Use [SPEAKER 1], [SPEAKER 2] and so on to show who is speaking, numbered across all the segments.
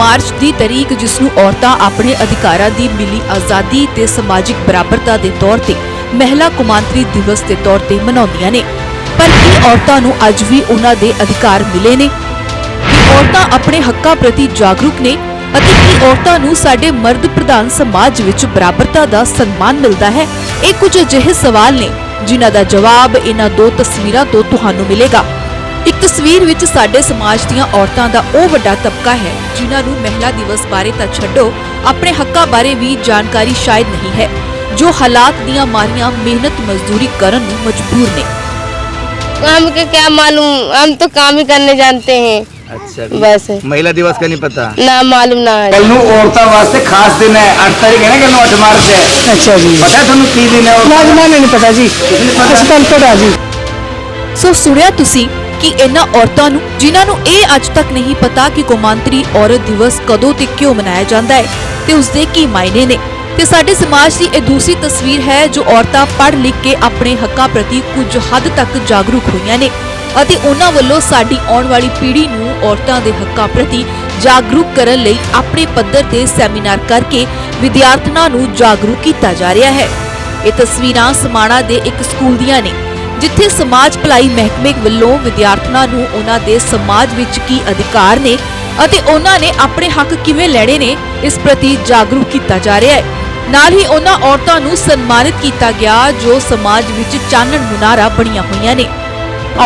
[SPEAKER 1] March ਦੀ ਤਾਰੀਖ ਜਿਸ ਨੂੰ ਔਰਤਾਂ ਆਪਣੇ ਅਧਿਕਾਰਾਂ ਦੀ ਮਿਲੀ ਆਜ਼ਾਦੀ ਤੇ ਸਮਾਜਿਕ ਬਰਾਬਰਤਾ ਦੇ ਤੌਰ ਤੇ ਮਹਿਲਾ ਕੁਮਾਂਤਰੀ ਦਿਵਸ ਦੇ ਤੌਰ ਤੇ ਮਨਾਉਂਦੀਆਂ ਨੇ। ਪਰ ਕੀ ਔਰਤਾਂ ਨੂੰ ਅੱਜ ਵੀ ਉਹਨਾਂ ਦੇ ਅਧਿਕਾਰ ਮਿਲੇ ਨੇ? ਕੀ ਔਰਤਾਂ ਆਪਣੇ ਹੱਕਾਂ ਪ੍ਰਤੀ ਜਾਗਰੂਕ ਨੇ? ਅਤੇ ਕੀ ਔਰਤਾਂ ਨੂੰ ਸਾਡੇ ਮਰਦ ਪ੍ਰਧਾਨ ਸਮਾਜ ਵਿੱਚ ਬਰਾਬਰਤਾ ਦਾ ਸਨਮਾਨ ਮਿਲਦਾ ਹੈ? ਇਹ ਕੁਝ ਅਜਿਹੇ ਸਵਾਲ ਨੇ ਜਿਨ੍ਹਾਂ ਦਾ ਜਵਾਬ ਇਹਨਾਂ ਦੋ ਤਸਵੀਰਾਂ ਤੋਂ ਤੁਹਾਨੂੰ ਮਿਲੇਗਾ। ਇੱਕ ਤਸਵੀਰ ਵਿੱਚ ਸਾਡੇ ਸਮਾਜ ਦੀਆਂ ਔਰਤਾਂ ਦਾ ਉਹ ਵੱਡਾ ਤਬਕਾ ਹੈ ਜਿਨ੍ਹਾਂ ਨੂੰ ਮਹਿਲਾ ਦਿਵਸ ਬਾਰੇ ਤਾਂ ਛੱਡੋ ਆਪਣੇ ਹੱਕਾਂ ਬਾਰੇ ਵੀ ਜਾਣਕਾਰੀ ਸ਼ਾਇਦ ਨਹੀਂ ਹੈ ਜੋ ਹਾਲਾਤ ਦੀਆਂ ਮਾਰੀਆਂ ਮਿਹਨਤ ਮਜ਼ਦੂਰੀ ਕਰਨ ਨੂੰ ਮਜਬੂਰ ਨੇ
[SPEAKER 2] काम के क्या मालूम हम तो काम ही करने जानते हैं
[SPEAKER 3] अच्छा
[SPEAKER 2] बस
[SPEAKER 3] महिला दिवस का नहीं पता
[SPEAKER 2] ना मालूम ना है
[SPEAKER 3] ਕੱਲ ਨੂੰ ਔਰਤਾਂ ਵਾਸਤੇ ਖਾਸ ਦਿਨ ਹੈ 8 ਤਾਰੀਖ ਹੈ ਨਾ ਕੱਲ ਨੂੰ 8 ਮਾਰਚ ਹੈ
[SPEAKER 4] ਅੱਛਾ ਜੀ
[SPEAKER 3] ਪਤਾ ਹੈ ਤੁਹਾਨੂੰ ਕੀ ਦਿਨ ਹੈ
[SPEAKER 4] ਨਾ
[SPEAKER 3] ਔਰਤਾਂ
[SPEAKER 4] ਜੀ
[SPEAKER 3] ਦਾ?
[SPEAKER 4] ਮੈਨੂੰ ਨਹੀਂ ਪਤਾ ਜੀ ਅਸੀਂ ਤਾਂ ਪਤਾ ਜੀ
[SPEAKER 1] ਸੋ ਸੁਣਿਆ ਤੁਸੀਂ ਕਿ ਇਹਨਾਂ ਔਰਤਾਂ ਨੂੰ, ਜਿਨ੍ਹਾਂ ਨੂੰ ਇਹ ਅੱਜ ਤੱਕ ਨਹੀਂ ਪਤਾ ਕਿ ਕੌਮਾਂਤਰੀ ਔਰਤ ਦਿਵਸ ਕਦੋਂ ਤੇ ਕਿਉਂ ਮਨਾਇਆ ਜਾਂਦਾ ਹੈ, ਤੇ ਉਸ ਦੇ ਕੀ ਮਾਇਨੇ ਨੇ। ਤੇ ਸਾਡੇ ਸਮਾਜ ਦੀ ਇਹ ਦੂਸਰੀ ਤਸਵੀਰ ਹੈ ਜੋ ਔਰਤਾਂ ਪੜ੍ਹ ਲਿਖ ਕੇ ਆਪਣੇ ਹੱਕਾਂ ਪ੍ਰਤੀ ਕੁਝ ਹੱਦ ਤੱਕ ਜਾਗਰੂਕ ਹੋਈਆਂ ਨੇ ਅਤੇ ਉਹਨਾਂ ਵੱਲੋਂ ਸਾਡੀ ਆਉਣ ਵਾਲੀ ਪੀੜ੍ਹੀ ਨੂੰ ਔਰਤਾਂ ਦੇ ਹੱਕਾਂ ਪ੍ਰਤੀ ਜਾਗਰੂਕ ਕਰਨ ਲਈ ਆਪਣੇ ਪੱਧਰ ਤੇ ਸੈਮੀਨਾਰ ਕਰਕੇ ਵਿਦਿਆਰਥਣਾਂ ਨੂੰ ਜਾਗਰੂਕ ਕੀਤਾ ਜਾ ਰਿਹਾ ਹੈ। ਇਹ ਤਸਵੀਰਾਂ ਸਮਾਣਾ ਦੇ ਇੱਕ ਸਕੂਲ ਦੀਆਂ ਨੇ। ਜਿੱਥੇ ਸਮਾਜ ਭਲਾਈ ਮਹਿਕਮੇ ਵੱਲੋਂ ਵਿਦਿਆਰਥਣਾਂ ਨੂੰ ਉਹਨਾਂ ਦੇ ਸਮਾਜ ਵਿੱਚ ਕੀ ਅਧਿਕਾਰ ਨੇ ਅਤੇ ਉਹਨਾਂ ਨੇ ਆਪਣੇ ਹੱਕ ਕਿਵੇਂ ਲੈਣੇ ਨੇ, ਇਸ ਪ੍ਰਤੀ ਜਾਗਰੂਕ ਕੀਤਾ ਜਾ ਰਿਹਾ ਹੈ। ਨਾਲ ਹੀ ਉਹਨਾਂ ਔਰਤਾਂ ਨੂੰ ਸਨਮਾਨਿਤ ਕੀਤਾ ਗਿਆ, ਜੋ ਸਮਾਜ ਵਿੱਚ ਚਾਨਣ ਮੁਨਾਰਾ ਬਣੀਆਂ ਹੋਈਆਂ ਨੇ।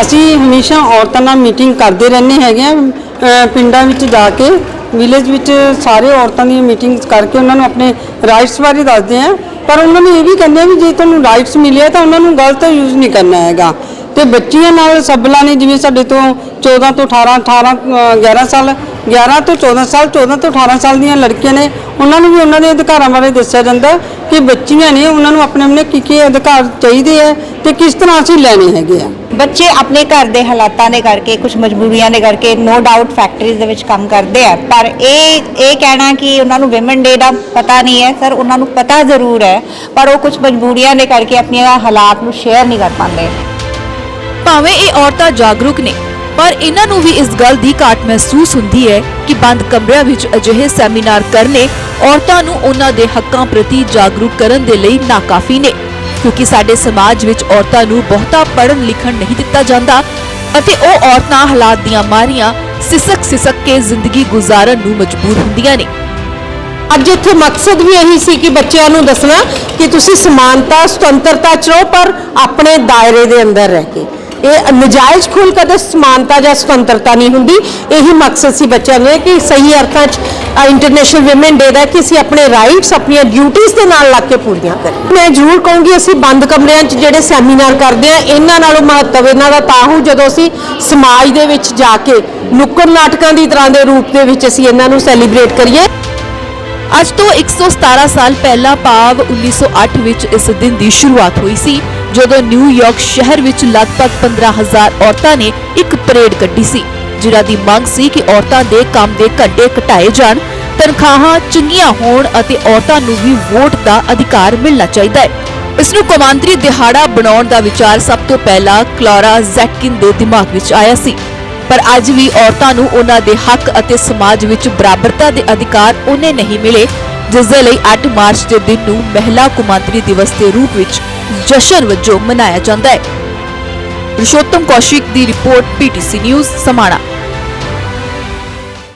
[SPEAKER 4] ਅਸੀਂ ਹਮੇਸ਼ਾ ਔਰਤਾਂ ਨਾਲ ਮੀਟਿੰਗ ਕਰਦੇ ਰਹਿੰਦੇ ਹੈਗੇ ਆ ਪਿੰਡਾਂ ਵਿੱਚ ਜਾ ਕੇ, ਵਿਲੇਜ ਵਿੱਚ ਸਾਰੇ ਔਰਤਾਂ ਦੀ ਮੀਟਿੰਗਸ ਕਰਕੇ ਉਹਨਾਂ ਨੂੰ ਆਪਣੇ ਰਾਈਟਸ ਬਾਰੇ ਦੱਸਦੇ ਆ ਪਰ ਉਹਨਾਂ ਨੂੰ ਇਹ ਵੀ ਕਹਿੰਦੇ ਆ ਵੀ ਜੇ ਤੁਹਾਨੂੰ ਰਾਈਟਸ ਮਿਲਿਆ ਤਾਂ ਉਹਨਾਂ ਨੂੰ ਗਲਤ ਯੂਜ਼ ਨਹੀਂ ਕਰਨਾ ਹੈਗਾ। ਤੇ ਬੱਚੀਆਂ ਨਾਲ ਸਬਲਾਂ ਨੇ ਜਿਵੇਂ ਸਾਡੇ ਤੋਂ 14 ਤੋਂ 18 18 ਅਹ 11 ਸਾਲ 11 ਤੋਂ 14 ਸਾਲ 14 ਤੋਂ 18 ਸਾਲ ਦੀਆਂ ਲੜਕੀਆਂ ਨੇ, ਉਹਨਾਂ ਨੂੰ ਵੀ ਉਹਨਾਂ ਦੇ ਅਧਿਕਾਰਾਂ ਬਾਰੇ ਦੱਸਿਆ ਜਾਂਦਾ ਕਿ ਬੱਚੀਆਂ ਨੇ ਉਹਨਾਂ ਨੂੰ ਆਪਣੇ ਆਪਣੇ ਕੀ ਕੀ ਅਧਿਕਾਰ ਚਾਹੀਦੇ ਆ ਤੇ ਕਿਸ ਤਰ੍ਹਾਂ ਅਸੀਂ ਲੈਣੇ ਹੈਗੇ ਆ।
[SPEAKER 5] ਬੱਚੇ ਆਪਣੇ ਘਰ ਦੇ ਹਾਲਾਤਾਂ ਦੇ ਕਰਕੇ ਕੁਝ ਮਜਬੂਰੀਆਂ ਦੇ ਕਰਕੇ ਨੋ ਡਾਊਟ ਫੈਕਟਰੀਜ਼ ਦੇ ਵਿੱਚ ਕੰਮ ਕਰਦੇ ਆ। ਪਰ ਇਹ ਇਹ ਕਹਿਣਾ ਕਿ ਉਹਨਾਂ ਨੂੰ ਔਮਨ ਡੇ ਦਾ ਪਤਾ ਨਹੀਂ ਹੈ, ਸਰ, ਉਹਨਾਂ ਨੂੰ ਪਤਾ ਜ਼ਰੂਰ ਹੈ, ਪਰ ਉਹ ਕੁਝ ਮਜਬੂਰੀਆਂ ਦੇ ਕਰਕੇ ਆਪਣੀਆਂ ਹਾਲਾਤ ਨੂੰ ਸ਼ੇਅਰ ਨਹੀਂ ਕਰ ਪਾਉਂਦੇ।
[SPEAKER 1] ਭਾਵੇਂ ਇਹ ਔਰਤਾਂ ਜਾਗਰੂਕ ਨੇ, ਪਰ ਇਹਨਾਂ ਨੂੰ ਵੀ ਇਸ ਗੱਲ ਦੀ ਘਾਟ ਮਹਿਸੂਸ ਹੁੰਦੀ ਹੈ ਕਿ ਬੰਦ ਕਮਰਿਆਂ ਵਿੱਚ ਅਜਿਹੇ ਸੈਮੀਨਾਰ ਕਰਨੇ ਔਰਤਾਂ ਨੂੰ ਉਹਨਾਂ ਦੇ ਹੱਕਾਂ ਪ੍ਰਤੀ ਜਾਗਰੂਕ ਕਰਨ ਦੇ ਲਈ ਨਾਕਾਫੀ ਨੇ। ਕਿਉਂਕਿ ਸਾਡੇ ਸਮਾਜ ਵਿੱਚ ਔਰਤਾਂ ਨੂੰ ਬਹੁਤਾ ਪੜ੍ਹਨ ਲਿਖਣ ਨਹੀਂ ਦਿੱਤਾ ਜਾਂਦਾ ਅਤੇ ਉਹ ਔਰਤਾਂ ਹਾਲਾਤ ਦੀਆਂ ਮਾਰੀਆਂ ਸਿਸਕ ਸਿਸਕ ਕੇ ਜ਼ਿੰਦਗੀ ਗੁਜ਼ਾਰਨ ਨੂੰ ਮਜਬੂਰ ਹੁੰਦੀਆਂ ਨੇ।
[SPEAKER 6] ਅੱਜ ਇੱਥੇ ਮਕਸਦ ਵੀ ਇਹੀ ਸੀ ਕਿ ਬੱਚਿਆਂ ਨੂੰ ਦੱਸਣਾ ਕਿ ਤੁਸੀਂ ਸਮਾਨਤਾ, ਸੁਤੰਤਰਤਾ ਚ ਪਰ ਆਪਣੇ ਦਾਇਰੇ ਦੇ ਅੰਦਰ ਰਹਿ ਕੇ। ਇਹ ਨਜਾਇਜ਼ ਖੁੱਲ ਕਦੇ ਸਮਾਨਤਾ ਜਾਂ ਸੁਤੰਤਰਤਾ ਨਹੀਂ ਹੁੰਦੀ। ਇਹੀ ਮਕਸਦ ਸੀ ਬੱਚਿਆਂ ਦੇ ਕਿ ਸਹੀ ਅਰਥਾਂ ਚ ਇੰਟਰਨੈਸ਼ਨਲ ਔਮਨ ਡੇ ਦਾ ਕਿ ਅਸੀਂ ਆਪਣੇ ਰਾਈਟਸ ਆਪਣੀਆਂ ਡਿਊਟੀਆਂ ਦੇ ਨਾਲ ਲੱਗ ਕੇ ਪੂਰੀਆਂ ਕਰੀਏ। ਮੈਂ ਜ਼ਰੂਰ ਕਹੂੰਗੀ, ਅਸੀਂ ਬੰਦ ਕਮਰਿਆਂ 'ਚ ਜਿਹੜੇ ਸੈਮੀਨਾਰ ਕਰਦੇ ਆ ਇਹਨਾਂ ਨਾਲੋਂ ਮਹੱਤਵ ਇਹਨਾਂ ਦਾ ਤਾਂ ਹੋ ਜਦੋਂ ਅਸੀਂ ਸਮਾਜ ਦੇ ਵਿੱਚ ਜਾ ਕੇ ਨੁੱਕੜ ਨਾਟਕਾਂ ਦੀ ਤਰ੍ਹਾਂ ਦੇ ਰੂਪ ਦੇ ਵਿੱਚ ਅਸੀਂ ਇਹਨਾਂ ਨੂੰ ਸੈਲੀਬ੍ਰੇਟ ਕਰੀਏ।
[SPEAKER 1] ਅੱਜ ਤੋਂ 117 ਸਾਲ ਪਹਿਲਾਂ ਭਾਵ 1908 ਵਿੱਚ ਇਸ ਦਿਨ ਦੀ ਸ਼ੁਰੂਆਤ ਹੋਈ ਸੀ, ਜਦੋਂ ਨਿਊਯਾਰਕ ਸ਼ਹਿਰ ਵਿੱਚ ਲਗਭਗ 15000 ਔਰਤਾਂ ਨੇ ਇੱਕ ਪਰੇਡ ਕੱਢੀ ਸੀ, ਜਿਨ੍ਹਾਂ ਦੀ ਮੰਗ ਸੀ ਕਿ ਔਰਤਾਂ ਦੇ ਕੰਮ ਦੇ ਘੰਟੇ ਘਟਾਏ ਜਾਣ, ਤਨਖਾਹਾਂ ਚੰਗੀਆਂ ਹੋਣ ਅਤੇ ਔਰਤਾਂ ਨੂੰ ਵੀ ਵੋਟ ਦਾ ਅਧਿਕਾਰ ਮਿਲਣਾ ਚਾਹੀਦਾ ਹੈ। ਇਸ ਨੂੰ ਕੌਮਾਂਤਰੀ ਦਿਹਾੜਾ ਬਣਾਉਣ ਦਾ ਵਿਚਾਰ ਸਭ ਤੋਂ ਪਹਿਲਾਂ ਕਲੋਰਾ ਜ਼ੈਟਕਿਨ ਦੇ ਦਿਮਾਗ ਵਿੱਚ ਆਇਆ ਸੀ। ਪਰ ਅੱਜ ਵੀ ਔਰਤਾਂ ਨੂੰ ਉਹਨਾਂ ਦੇ ਹੱਕ ਅਤੇ ਸਮਾਜ ਵਿੱਚ ਬਰਾਬਰਤਾ ਦੇ ਅਧਿਕਾਰ ਉਹਨੇ ਨਹੀਂ ਮਿਲੇ, ਜਿਸ ਦੇ ਲਈ 8 ਮਾਰਚ ਦੇ ਦਿਨ ਨੂੰ ਮਹਿਲਾ ਕੁਮਾਂਤਰੀ ਦਿਵਸ ਦੇ ਰੂਪ ਵਿੱਚ ਜਸ਼ਨ ਵਜੋਂ ਮਨਾਇਆ ਜਾਂਦਾ ਹੈ। ਰਿਸ਼ੋਤਮ ਕੌਸ਼ਿਕ ਦੀ ਰਿਪੋਰਟ ਪੀਟੀਸੀ ਨਿਊਜ਼, ਸਮਾਣਾ।